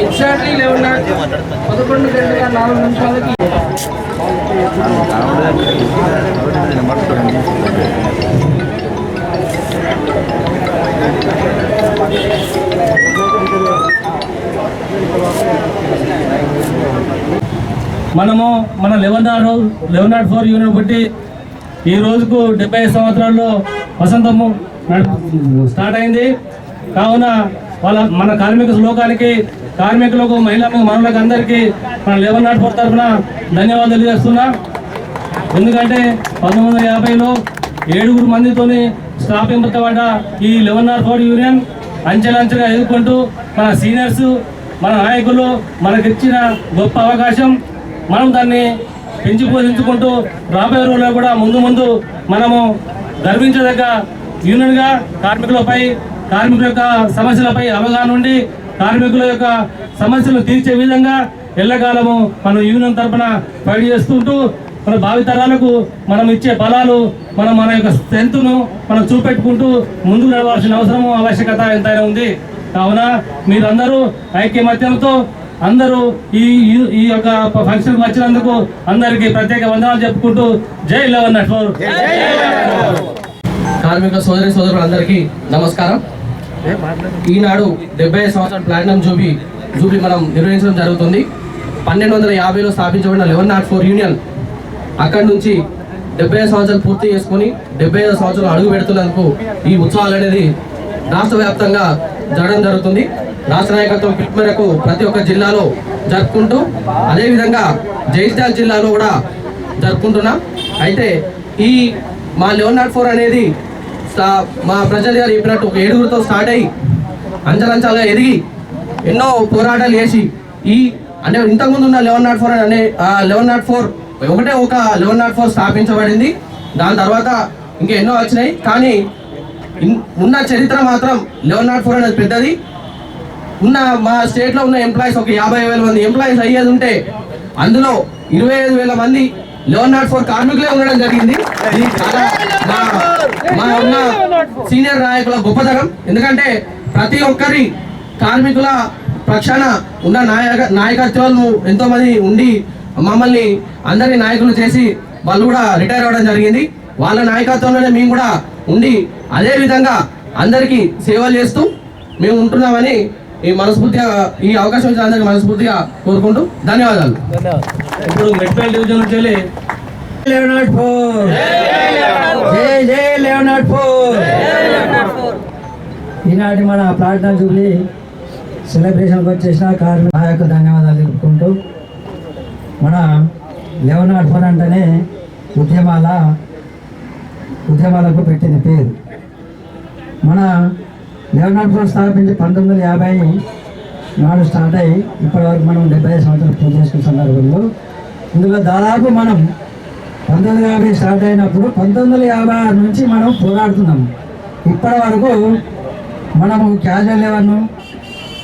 Exactly లేవున్నా పదకొండు గంటల నాలుగు నిమిషాలకి మనము మన eleven nought eleven nought four unit బట్టి ఈ రోజుకు డెబ్బై ఐదు సంవత్సరాల్లో వసంతము స్టార్ట్ అయింది. కావున వాళ్ళ మన కార్మిక శ్లోకానికి కార్మికులకు మహిళా మనులకు అందరికీ మన లెవెన్ నాట్ ఫోర్ తరఫున ధన్యవాదాలు తెలియజేస్తున్నా. ఎందుకంటే పంతొమ్మిది వందల యాభైలో ఏడుగురు మందితోని స్థాపింపబడ్డ ఈ లెవెన్ నాట్ ఫోర్ యూనియన్ అంచెలంచెగా ఎదుర్కొంటూ మన సీనియర్స్ మన నాయకులు మనకిచ్చిన గొప్ప అవకాశం. మనం దాన్ని పెంచి పోషించుకుంటూ రాబోయే రోజుల్లో కూడా ముందు ముందు మనము గర్వించదగ్గ యూనియన్గా కార్మికులపై కార్మికుల యొక్క సమస్యలపై అవగాహన ఉండి కార్మికుల యొక్క సమస్యలను తీర్చే విధంగా ఎల్లకాలము మనం యూనియన్ తరపున ఫైట్ చేస్తుంటూ మన భావితరాలకు మనం ఇచ్చే బలాలు మనం మన యొక్క స్ట్రెంత్ను మనం చూపెట్టుకుంటూ ముందుకు నడవాల్సిన అవసరము ఆవశ్యకత ఎంతైనా ఉంది. కావున మీరందరూ ఐక్యమత్యంతో అందరూ ఈ ఈ- ఈ యొక్క ఫంక్షన్కి వచ్చినందుకు అందరికీ ప్రత్యేక వందనాలు చెప్పుకుంటూ జై లెవెన్ నెట్వర్క్ కార్మిక సోదరి సోదరులందరికీ నమస్కారం. ఈనాడు డెబ్బై ఐదు సంవత్సరాల ప్లాటినం జూబీ జూబీ మనం నిర్వహించడం జరుగుతుంది. పన్నెండు వందల యాభైలో స్థాపించబడిన లెవెన్ నాట్ ఫోర్ యూనియన్ అక్కడి నుంచి డెబ్బై ఐదు సంవత్సరాలు పూర్తి చేసుకుని డెబ్బై ఐదు సంవత్సరాలు అడుగు పెడుతున్నందుకు ఈ ఉత్సవాలు అనేది రాష్ట్ర వ్యాప్తంగా జరగడం జరుగుతుంది. రాష్ట్ర నాయకత్వం పిలుపు మేరకు ప్రతి ఒక్క జిల్లాలో జరుపుకుంటూ అదేవిధంగా జైత్యాల జిల్లాలో కూడా జరుపుకుంటున్నాం. అయితే ఈ మా లెవెన్ నాట్ ఫోర్ అనేది మా ప్రజలు గారు చెప్పినట్టు ఒక ఏడుగురితో స్టార్ట్ అయ్యి అంచలంచాలుగా ఎదిగి ఎన్నో పోరాటాలు చేసి ఈ అంటే ఇంతకుముందు ఉన్న లెవెన్ నాట్ ఫోర్ అనే లెవెన్ నాట్ ఫోర్ ఒకటే ఒక లెవెన్ నాట్ ఫోర్ స్థాపించబడింది. దాని తర్వాత ఇంకా ఎన్నో వచ్చినాయి. కానీ ఉన్న చరిత్ర మాత్రం లెవెన్ నాట్ ఫోర్ అనేది పెద్దది. ఉన్న మా స్టేట్లో ఉన్న ఎంప్లాయీస్ ఒక యాభై వేల మంది. ఎంప్లాయీస్ అయ్యేది ఉంటే అందులో ఇరవై ఐదు వేల మంది లెవెన్ నాట్ ఫోర్ కార్మికులే ఉండడం జరిగింది. ఇది చాలా మా ఉన్న సీనియర్ నాయకుల గొప్పతనం. ఎందుకంటే ప్రతి ఒక్కరి కార్మికుల పక్షాన ఉన్న నాయక నాయకత్వాలు ఎంతో మంది ఉండి మమ్మల్ని అందరి నాయకులు చేసి వాళ్ళు కూడా రిటైర్ అవ్వడం జరిగింది. వాళ్ళ నాయకత్వంలోనే మేము కూడా ఉండి అదే విధంగా అందరికీ సేవలు చేస్తూ మేము ఉంటున్నామని ఈ మనస్ఫూర్తిగా ఈ అవకాశం ఇచ్చిన అందరికీ మనస్ఫూర్తిగా కోరుకుంటూ ధన్యవాదాలు. ఇప్పుడు మెట్పల్ డివిజన్ నుంచి వెళ్ళి ఫోర్ ఫోర్ ఈనాటి మన ప్రార్థన జూబ్లీ సెలబ్రేషన్కి వచ్చేసిన కార్మిక యొక్క ధన్యవాదాలు తెలుపుకుంటూ మన లెవెన్ నాట్ ఫోర్ అంటేనే ఉద్యమాల ఉద్యమాలకు పెట్టిన పేరు. మన లెవెనాట్ స్థాపించి పంతొమ్మిది వందల యాభై నాడు స్టార్ట్ అయ్యి ఇప్పటివరకు మనం డెబ్బై ఐదు సంవత్సరాలు పూర్తి చేసుకున్న సందర్భంలో ఇందులో దాదాపు మనం పంతొమ్మిది వందల యాభై స్టార్ట్ అయినప్పుడు పంతొమ్మిది వందల యాభై ఆరు నుంచి మనం పోరాడుతున్నాం. ఇప్పటి వరకు మనము క్యాజువల్ లెవెల్ను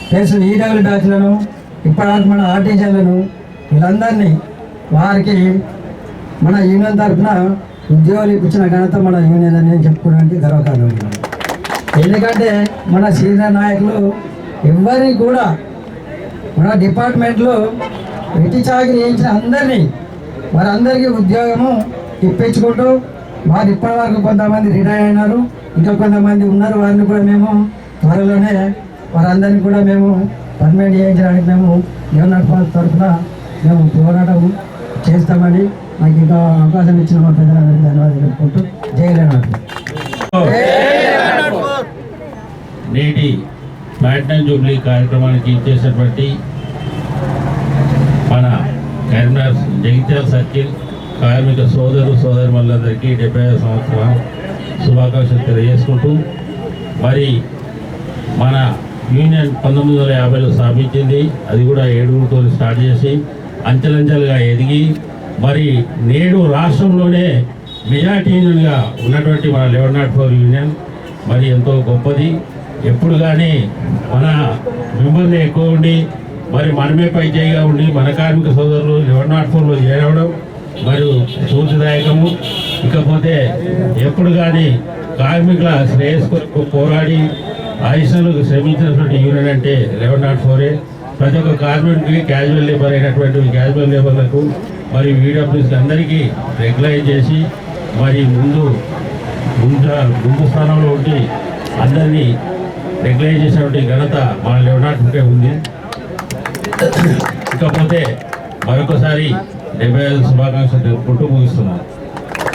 ప్లస్ ఈడబ్ల్యూ బ్యాచ్లను ఇప్పటివరకు మన ఆర్టీసీలను వీళ్ళందరినీ వారికి మన యూనియన్ తరఫున ఉద్యోగాలు ఇప్పించిన ఘనత మన యూనియన్ అని చెప్పుకోవడానికి గర్వకారణం. ఎందుకంటే మన సీనియర్ నాయకులు ఎవరిని కూడా మన డిపార్ట్మెంట్లో వెట్టి చాకరీ చేయించిన అందరినీ వారందరికీ ఉద్యోగము ఇప్పించుకుంటూ వారు ఇప్పటి వరకు కొంతమంది రిటైర్ అయినారు ఇంకా కొంతమంది ఉన్నారు వారిని కూడా మేము త్వరలోనే వారందరినీ కూడా మేము పర్మనెంట్ చేయించడానికి మేము యువనట్ తరఫున మేము పోరాటం చేస్తామని మాకు ఇంకా అవకాశం ఇచ్చిన మా ప్రజలందరికీ ధన్యవాదాలు చెప్పుకుంటూ జయలేనాడు నేటి ప్లాటినం జూబ్లీ కార్యక్రమానికి ఇచ్చేసినటువంటి మన కరీంనగర్ జగిత్యాల సర్కిల్ కార్మిక సోదరు సోదరులందరికీ డెబ్బై ఐదు సంవత్సరం శుభాకాంక్షలు తెలియజేసుకుంటూ మరి మన యూనియన్ పంతొమ్మిది వందల యాభైలో స్థాపించింది. అది కూడా ఏడుగురితో స్టార్ట్ చేసి అంచెలంచెలుగా ఎదిగి మరి నేడు రాష్ట్రంలోనే మెజార్టీ యూనియన్గా ఉన్నటువంటి మన లెవెన్ నాట్ ఫోర్ యూనియన్ మరి ఎంతో గొప్పది. ఎప్పుడు కానీ మన మెంబర్లు ఎక్కువ ఉండి మరి మనమే పై చేయిగా ఉండి మన కార్మిక సోదరులు లెవెన్ నాట్ ఫోర్లో చేరవడం మరియు స్ఫూర్తిదాయకము ఇకపోతే ఎప్పుడు కానీ కార్మికుల శ్రేయస్ కొరకు పోరాడి ఆయుషాలకు శ్రమించినటువంటి యూనియన్ అంటే లెవెన్ నాట్ ఫోరే ప్రతి ఒక్క కార్మికుడికి క్యాజువల్ లేబర్ అయినటువంటి క్యాజువల్ లేబర్లకు మరియు ఈడబ్ల్యూస్ అందరికీ రెగ్యులైజ్ చేసి మరి ముందు ముందు ముందు స్థానంలో ఉండి అందరినీ రెగ్యులైజ్ చేసినటువంటి ఘనత మన లెవెనాట్ ఉంది. ఇకపోతే మరొకసారి డెబ్బై ఐదు శుభాకాంక్షలు తెలుపుకుంటూ ముగిస్తున్నాను